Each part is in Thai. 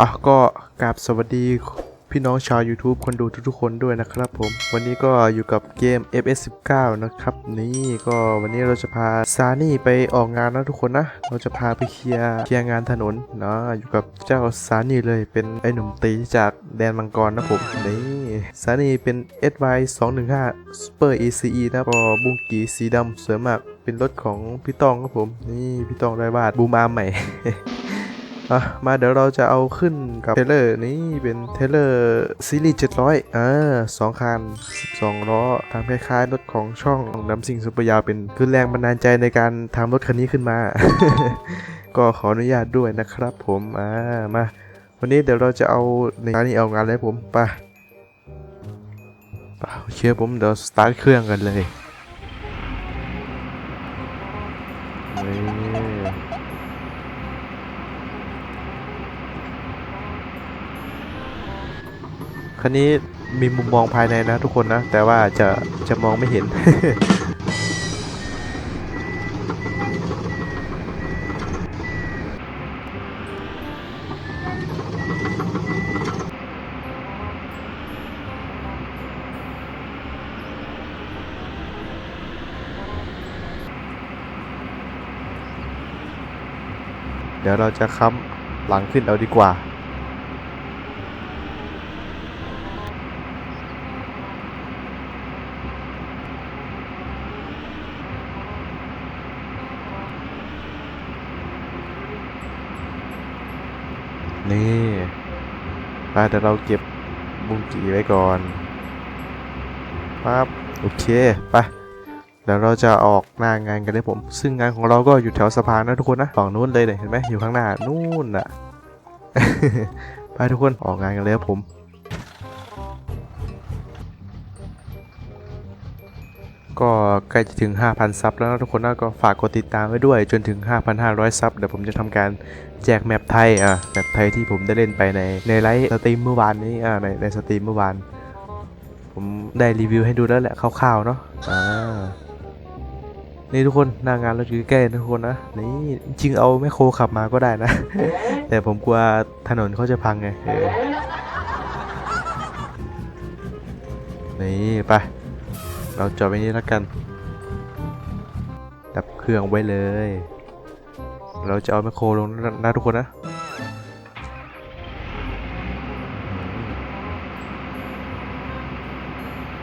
อะก็กราบสวัสดีพี่น้องชาว YouTube คนดูทุกๆคนด้วยนะครับผม วันนี้ก็อยู่กับเกม FS19 นะครับ นี่ก็วันนี้เราจะพาซานี่ไปออกงานนะทุกคนนะ เราจะพาไปเคลียร์เคลียร์งานถนนเนาะอยู่กับเจ้าซานี่เลยเป็นไอหนุ่มตีจากแดนมังกรนะผมนี่ซานี่เป็น SY 215 Super ACE นะก็บุ้งกีสีดำสวยมากเป็นรถของพี่ตองครับผม นี่พี่ตองได้บาทบูมอาร์ใหม่ อะมาเดี๋ยวเราจะเอาขึ้นกับเทเลอร์นี่เป็นเทเลอร์ซีรีส์700อ่าสองคัน 12 ล้อทำคล้ายๆรถของช่องน้ำซิงซุปร์ยาวเป็นคือแรงบันดาลใจในการทำรถคันนี้ขึ้นมา ก็ขออนุญาตด้วยนะครับผมอ่ามาวันนี้เดี๋ยวเราจะเอาในการนี้เอางานเลยผมไปไปโอเคผมเดี๋ยวสตาร์ทเครื่องกันเลย คันนี้มีมุมมองภายในนะทุกคนนะ แต่ว่าจะจะมองไม่เห็น เดี๋ยวเราจะค้ำหลังขึ้นเอาดีกว่า นี่ไปแต่เราเก็บบุงกีไว้ก่อนปั๊บโอเคไปเดี๋ยวเราจะออกหน้างานกันเลยผม ซึ่งงานของเราก็อยู่แถวสะพานนะทุกคนนะฝั่งนู้นเลยเนี่ยเห็นไหมอยู่ข้างหน้านู่นน่ะ ไปทุกคนออกงานกันเลยครับผม ก็ใกล้จะถึง 5,000 ซับแล้วนะทุกคนนะก็ฝากกดติดตามไว้ด้วยจนถึง 5,500 ซับเดี๋ยวผมจะทำการแจกแมปไทยอะแมปไทยที่ผมได้เล่นไปในในไลฟ์สตรีมเมื่อวานนี้อ่าในในสตรีมเมื่อวาน ผมได้รีวิวให้ดูแล้วแหละคร่าวๆเนาะอ่านี่ทุกคนหน้างานเราอยู่ใกล้ๆนทุกคนนะนี่จริงเอาแมคโครขับมาก็ได้นะ แต่ผมกลัวถนนเขาจะพังไงเออนี่ไป เราจอดไว้นี้แล้วกัน ดับเครื่องไว้เลย เราจะเอาแมคโครลงนะนะทุกคนนะ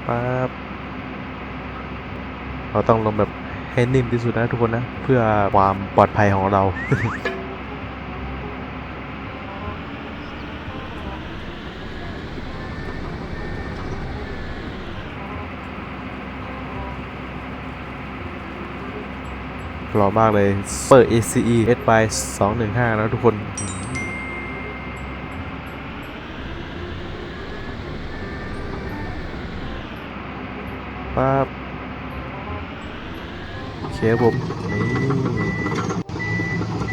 ปั๊บเราต้องลงแบบให้นิ่มที่สุดนะทุกคนนะ เพื่อความปลอดภัยของเรา หล่อมากเลยเปิด ACE S by 215 นะทุกคนปั๊บโอเคผมนี่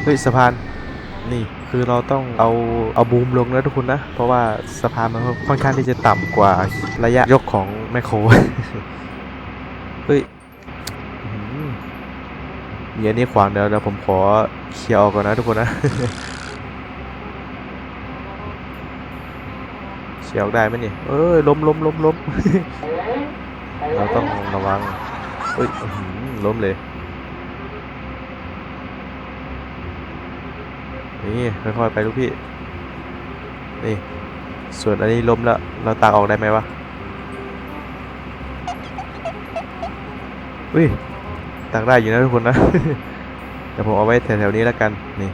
เฮ้ยสะพานนี่คือเราต้องเอาเอาบูมลงนะทุกคนนะ เพราะว่าสะพานมันค่อนข้างที่จะต่ำกว่าระยะยกของแมคโครเฮ้ย มีอันนี้ขวางเดี๋ยวเดี๋ยวผมขอเคลียร์ออกก่อนนะทุกคนนะเคลียร์ออกได้ไหมเนี่ยเอ้ยล้มล้มล้มล้มเราต้องระวังเอ้ยล้มเลยนี่ค่อยๆไปลูกพี่นี่ส่วนอันนี้ล้มแล้วเราตากออกได้ไหมวะอุ้ย ตากได้อยู่นะทุกคนนะเดี๋ยวผมเอาไว้แถวๆนี้แล้วกันนี่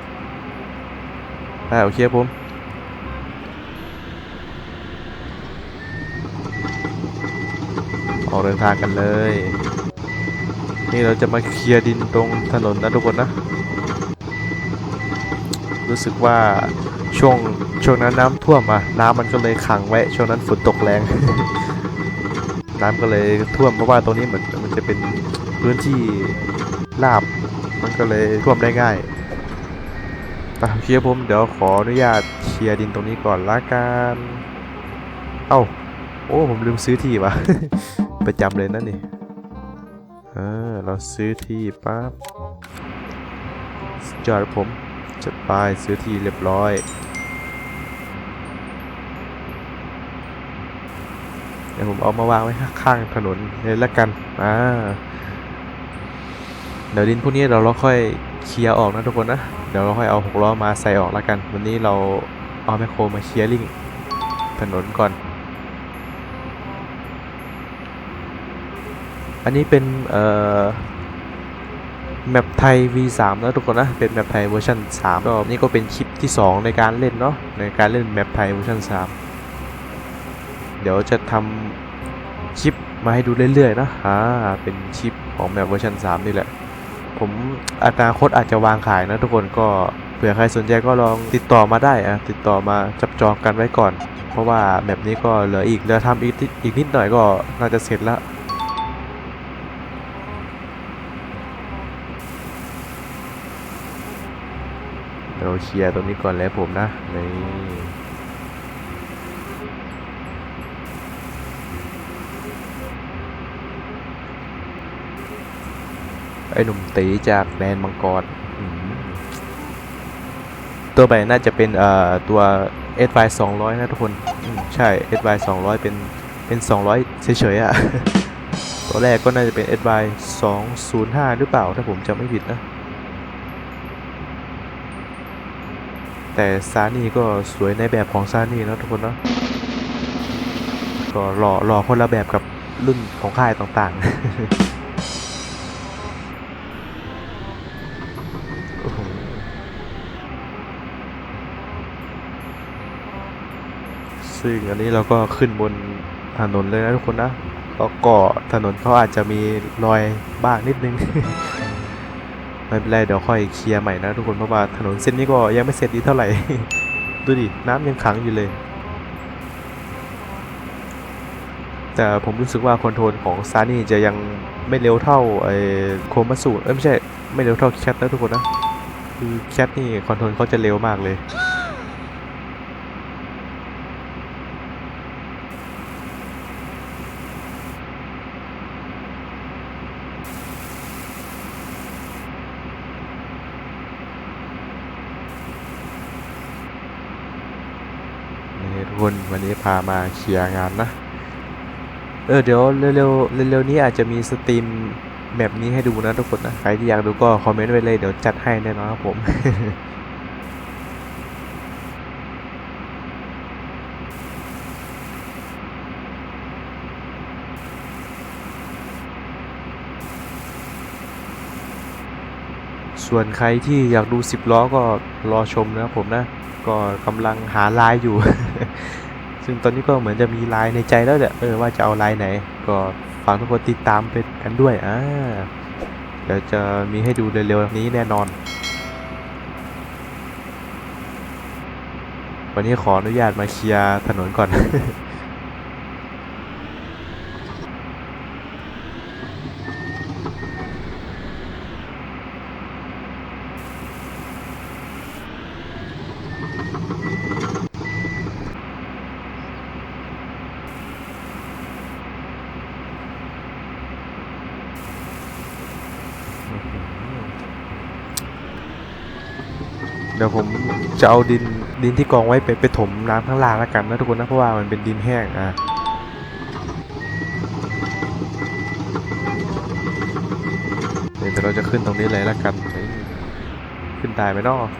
ได้โอเคครับผมออกเดินทางกันเลย นี่เราจะมาเคลียร์ดินตรงถนนนะทุกคนนะ รู้สึกว่าช่วงช่วงนั้นน้ำท่วมอะ น้ำมันก็เลยขังไว้ช่วงนั้นฝนตกแรง น้ำก็เลยท่วมเพราะว่าตรงนี้เหมือนมันจะเป็น พื้นที่ราบมันก็เลยท่วมได้ง่ายปเชียร์ผมเดี๋ยวขออนุญาตเคลียร์ดินตรงนี้ก่อนละกัน เอ้า โอ้ ผมลืมซื้อที่วะประจำเลยนั่นนี่เออเราซื้อที่ปั๊บจอดผมจะไปซื้อที่เรียบร้อย เดี๋ยวผมเอามาวางไว้ข้างถนนเลยละกัน อ่า เดี๋ยวดินพวกนี้เราเราค่อยเคลียร์ออกนะทุกคนนะ เดี๋ยวเราค่อยเอาหกล้อมาใส่ออกและกัน วันนี้เราเอาแมคโครมาเคลียร์ลิงถนนก่อน อันนี้เป็นเอ่อแมปไทย V3 นะทุกคนนะ เป็นแมปไทยเวอร์ชัน3ก็นี่ก็เป็นคลิปที่ 2 ในการเล่นเนาะในการเล่นแมปไทยเวอร์ชัน3 เดี๋ยวจะทำคลิปมาให้ดูเรื่อยๆนะอ่าเป็นคลิปของแมปเวอร์ชัน3นี่แหละ ผมอนาคตอาจจะวางขายนะทุกคนก็เผื่อใครสนใจก็ลองติดต่อมาได้อะติดต่อมาจับจองกันไว้ก่อน เพราะว่าแมปนี้ก็เหลืออีกเหลือทำอีกนิดอีกนิดหน่อยก็น่าจะเสร็จแล้วเราเคลียร์ตรงนี้ก่อนแล้วผมนะนี่ไอ้หนุ่มตีจากแดนมังกรอืมตัวใหม่น่าจะเป็นเอ่อตัว s y 200 นะทุกคนอืมใช่ s y 200 เป็นเป็น 200 เฉยๆอะ่ะ ตัวแรกก็น่าจะเป็น s y 205 หรือเปล่าถ้าผมจำไม่ผิดนะ แต่ซานี่ก็สวยในแบบของซานี่นะทุกคนเนาะก็หล่อหล่อคนละแบบกับรุ่นของค่ายต่างๆ ซึ่งอันนี้เราก็ขึ้นบนถนนเลยนะทุกคนนะแล้วก็ถนนเขาอาจจะมีรอยบ้างนิดนึง ไม่เป็นไรเดี๋ยวค่อยเคลียร์ใหม่นะทุกคนเพราะว่าถนนเส้นนี้ก็ยังไม่เสร็จดีเท่าไหร่ ดูดิน้ำยังขังอยู่เลย แต่ผมรู้สึกว่าคอนโทรลของซานี่จะยังไม่เร็วเท่าไอ้โคมัสูเอ้ยไม่ใช่ ไม่เร็วเท่าแคทนะทุกคนนะคือแคทนี่คอนโทรลเขาจะเร็วมากเลย นี่ทุกคน วันนี้พามาเคลียร์งานนะ เออเดี๋ยวเร็วๆเร็วๆนี้อาจจะมีสตรีมแบบนี้ให้ดูนะทุกคนนะ ใครที่อยากดูก็คอมเมนต์ไว้เลยเดี๋ยวจัดให้แน่นอนครับผมส่วนใครที่อยากดู10ล้อก็รอชมนะครับผมนะ ก็กำลังหาลายอยู่ ซึ่งตอนนี้ก็เหมือนจะมีลายในใจแล้วแหละเออว่าจะเอาลายไหน ก็ฝากทุกคนติดตามไปกันด้วยอ่าเดี๋ยวจะมีให้ดูเร็วๆนี้แน่นอน วันนี้ขออนุญาตมาเคลียร์ถนนก่อน ดี๋ยวผมจะเอาดินดินที่กองไว้ไปไปถมน้ำข้างล่างแล้วกันนะทุกคนนะเพราะว่ามันเป็นดินแห้งอะเดี๋ยวเราจะขึ้นตรงนี้เลยแล้วกันขึ้นได้ไหมนาะ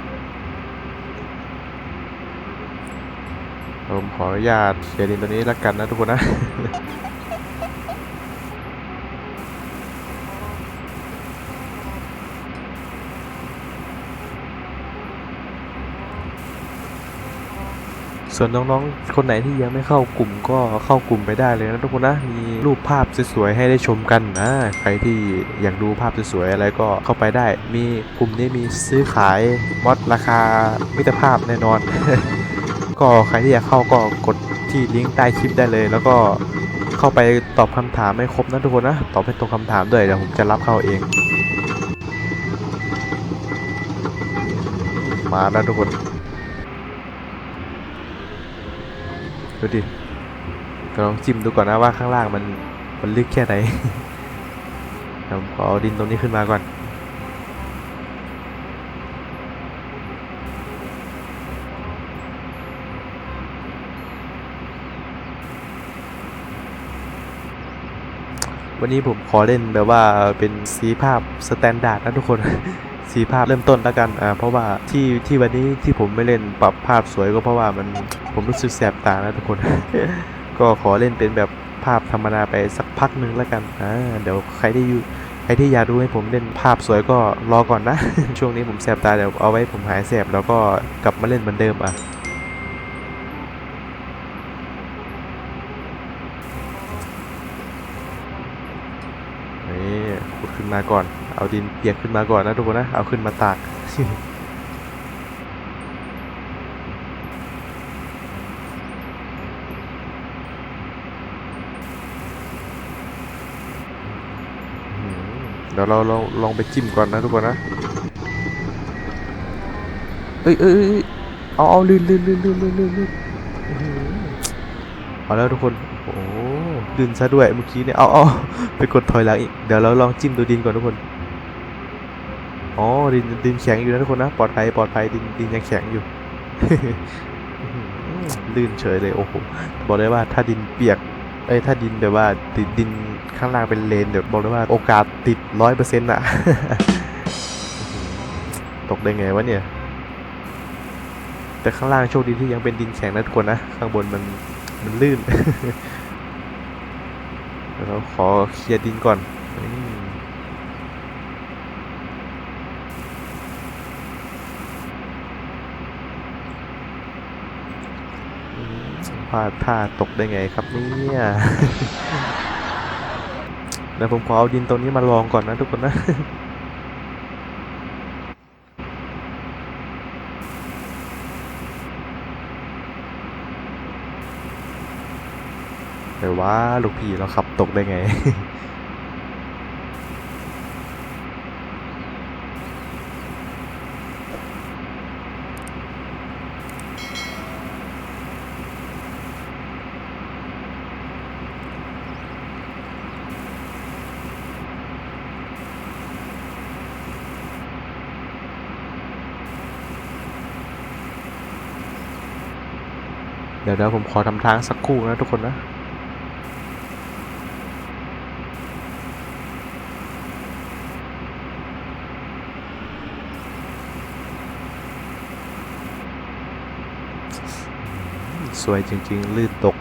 ผมขออนุญาตเสียดินตัวนี้แล้วกันนะทุกคนนะ ส่วนน้องๆ คนไหนที่ยังไม่เข้ากลุ่มก็เข้ากลุ่มไปได้เลยนะทุกคนนะ มีรูปภาพสวยๆให้ได้ชมกันนะ ใครที่อยากดูภาพสวยๆอะไรก็เข้าไปได้ มีกลุ่มนี้มีซื้อขายมอดราคามิตรภาพแน่นอน ก็ใครที่อยากเข้าก็กดที่ลิงก์ใต้คลิปได้เลย แล้วก็เข้าไปตอบคำถามให้ครบนะทุกคนนะ ตอบให้ตรงคำถามด้วยเดี๋ยวผมจะรับเข้าเอง มาแล้วทุกคน ดูดิลองจิ้มดูก่อนนะว่าข้างล่างมันมันลึกแค่ไหนผมขอเอาดินตรงนี้ขึ้นมาก่อนวันนี้ผมขอเล่นแบบว่าเป็นสีภาพสแตนดาร์ดนะทุกคน สีภาพเริ่มต้นแล้วกันอ่าเพราะว่าที่ที่วันนี้ที่ผมไม่เล่นปรับภาพสวยก็เพราะว่ามันผมรู้สึกแสบตานะทุกคน ก็ขอเล่นเป็นแบบภาพธรรมดาไปสักพักหนึ่งแล้วกันอ่าเดี๋ยวใครที่อยู่ใครที่อยากดูให้ผมเล่นภาพสวยก็รอก่อนนะ ช่วงนี้ผมแสบตาเดี๋ยวเอาไว้ผมหายแสบแล้วก็กลับมาเล่นเหมือนเดิมอะนี่ขุดขึ้นมาก่อน เอาดินเปียกขึ้นมาก่อนนะทุกคนนะ เอาขึ้นมาตาก เดี๋ยวเราลองลองไปจิ้มก่อนนะทุกคนนะ เอ้ยเอ้ยเอาเอาลื่นลื่นลื่นลื่นลื่นลื่นเอาแล้วทุกคนโอ้โหลื่นซะด้วยเมื่อกี้เนี่ย เอาเอาไปกดถอยหลังอีก เดี๋ยวเราลองจิ้มดูดินก่อนทุกคน อ๋อดินดินแข็งอยู่นะทุกคนนะปลอดภัยปลอดภัยดินดินยังแข็งอยู่ลื่นเฉยเลยโอ้โหบอกเลยว่าถ้าดินเปียกเอ้ยถ้าดินแบบว่าดินดินข้างล่างเป็นเลนเดี๋ยวบอกเลยว่าโอกาสติดร้อยเปอร์เซ็นต์อะตกได้ไงวะเนี่ย แต่ข้างล่างโชคดีที่ยังเป็นดินแข็งนะทุกคนนะข้างบนมันมันลื่นเดี๋ยวเราขอเคลียร์ดินก่อนอืมอืม พลาดท่าตกได้ไงครับเนี่ยเดี๋ยวผมขอเอาดินตรงนี้มาลองก่อนนะทุกคนนะแต่ว่าลูกพี่เราขับตกได้ไง เดี๋ยวเดี๋ยวผมขอทำทางสักครู่นะทุกคนนะสวยจริงๆ ลื่นตก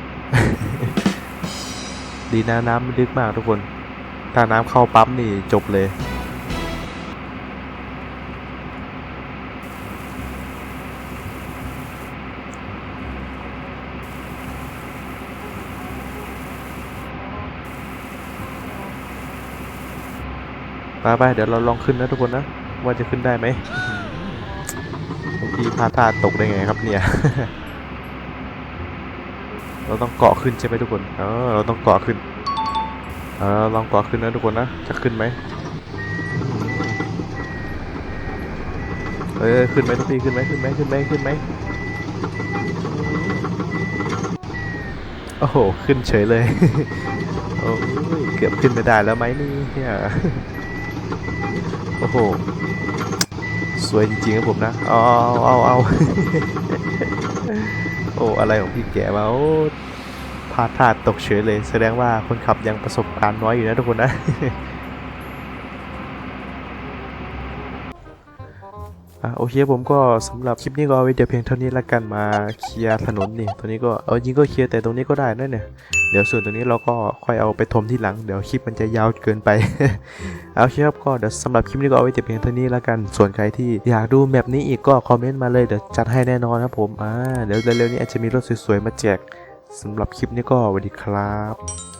ดีนะน้ำไม่ลึกมากทุกคน ถ้าน้ำเข้าปั๊มนี่จบเลย ไปไปเดี๋ยวเราลองขึ้นนะทุกคนนะ ว่าจะขึ้นได้ไหมบางทีพลาดท่าตกได้ไงครับเนี่ย เราต้องเกาะขึ้นใช่ไหมทุกคนเออเราต้องเกาะขึ้นเออลองเกาะขึ้นนะทุกคนนะ จะขึ้นไหมเออขึ้นไหมทุกพี่ขึ้นไหมขึ้นไหมขึ้นไหมขึ้นไหมโอ้โห ขึ้นเฉยเลย โอ้ยเกือบขึ้นไม่ได้แล้วไหมนี่เนี่ย โอ้โห สวยจริงๆครับผมนะ เอาเอาเอาโอ้ อะไรของพี่แกมาโอ้พลาดท่าตกเฉยเลย แสดงว่าคนขับยังประสบการณ์น้อยอยู่นะทุกคนนะ อะโอเคผมก็สำหรับคลิปนี้ก็เอาไว้เดี๋ยวเพียงเท่านี้ละกันมาเคลียร์ถนนนี่ตัวนี้ก็เอาจริงก็เคลียร์แต่ตรงนี้ก็ได้นะเนี่ยเดี๋ยวส่วนตรงนี้เราก็ค่อยเอาไปถมที่หลังเดี๋ยวคลิปมันจะยาวเกินไปเอาเคครับก็เดี๋ยวสำหรับคลิปนี้ก็เอาไว้แต่เพียงเท่านี้ละกันส่วนใครที่อยากดูแมปนี้อีกก็คอมเมนต์มาเลยเดี๋ยวจัดให้แน่นอนครับผมอ่าเดี๋ยวเร็วๆนี้อาจจะมีรถสวยๆมาแจกสำหรับคลิปนี้ก็สวัสดีครับ